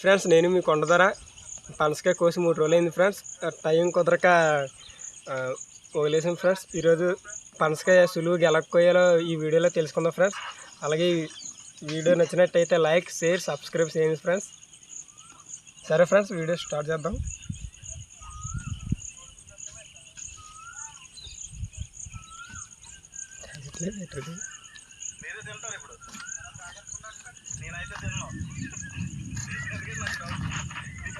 Friends నేను మీ కొండధర. పనసకాయ కోసి మూడు రోజులు అయింది ఫ్రెండ్స్ టైం కుదరక వదిలేసాం ఫ్రెండ్స్. ఈరోజు పనసకాయ సులువుగా ఎలా కోయాలో ఈ వీడియోలో తెలుసుకుందాం ఫ్రెండ్స్. అలాగే వీడియో నచ్చినట్టయితే లైక్ షేర్ సబ్స్క్రైబ్ చేయండి ఫ్రెండ్స్. సరే ఫ్రెండ్స్ వీడియో స్టార్ట్ చేద్దాం. తింటారు ఇప్పుడు. నేనైతే తిన్నాను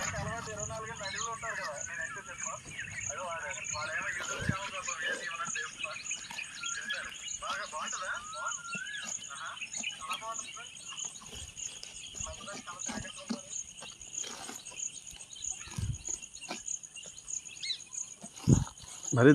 మీకంటే అలవాటు ఇరవై నాలుగు గంటలు ఉంటారు కదా నేనైతే తిన్నాను అదే వాడు వాళ్ళేమో యూట్యూబ్ ఛానల్ కోసం వేసి ఇవ్వనని చేస్తున్నా తింటారు బాగా బాగుంటుందా చాలా బాగుంటుంది సార్. చాలా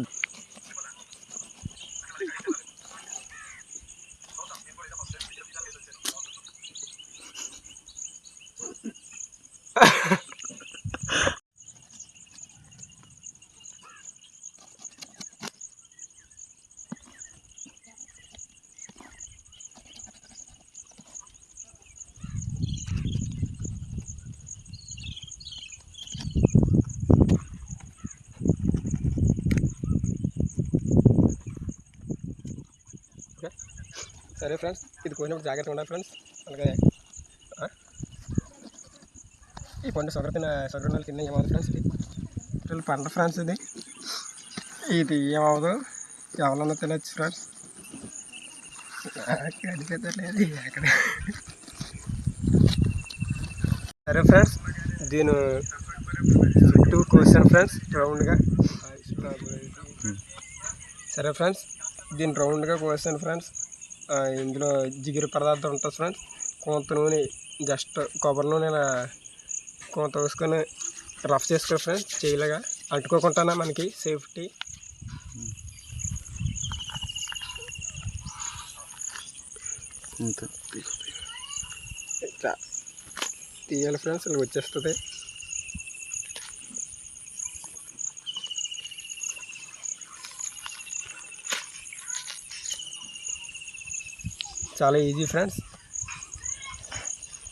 మరి సరే ఫ్రెండ్స్ ఇది కోసినప్పుడు జాగ్రత్తగా ఉండాలి ఫ్రెండ్స్. అలాగే? ఈ పండు సొగర తిన సొగర నెలలు తిన్న ఏమవుతుంది ఫ్రెండ్స్ ఇది. పంట ఫ్రెండ్స్ ఇది. ఇది ఏమవుదు ఎవరన్నా తినచ్చు ఫ్రెండ్స్. కనిపించట్లేదు ఎక్కడ. సరే ఫ్రెండ్స్ దీని చుట్టూ కోసాను ఫ్రెండ్స్ రౌండ్గా. సరే ఫ్రెండ్స్ దీన్ని రౌండ్గా కోసాను ఫ్రెండ్స్. ఇందులో జిగురు పదార్థం ఉంటుంది ఫ్రెండ్స్. కొంత నూనె జస్ట్ కొబ్బరి నూనె ఇలా కొంత వేసుకొని రఫ్ చేసుకో ఫ్రెండ్స్ చేయలేగా అంటుకోకుండా మనకి సేఫ్టీ. ఇట్లా తీయాలి ఫ్రెండ్స్ ఇలా వచ్చేస్తుంది. చాలా ఈజీ ఫ్రెండ్స్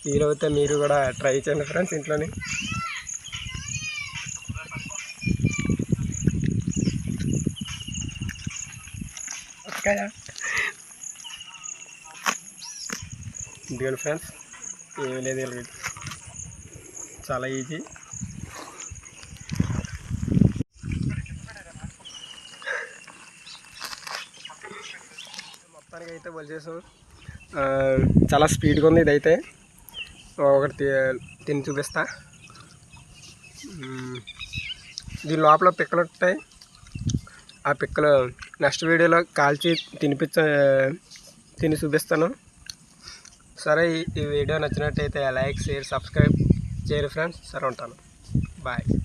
వీలైతే మీరు కూడా ట్రై చేయండి ఫ్రెండ్స్ ఇంట్లోనే. ఇదిగోండి ఫ్రెండ్స్ ఏమీ లేదు చాలా ఈజీ మొత్తానికి అయితే వచ్చేసాం చాలా స్పీడ్గా ఉంది ఇదైతే. ఒకటి తి- తిని చూపిస్తా. దీని లోపల పిక్కలు ఉంటాయి. ఆ పిక్కలు నెక్స్ట్ వీడియోలో కాల్చి తినిపించ తిని చూపిస్తాను. సరే ఈ- ఈ వీడియో నచ్చినట్టయితే లైక్ షేర్ సబ్స్క్రైబ్ చేయరు ఫ్రెండ్స్. సరే ఉంటాను. బాయ్.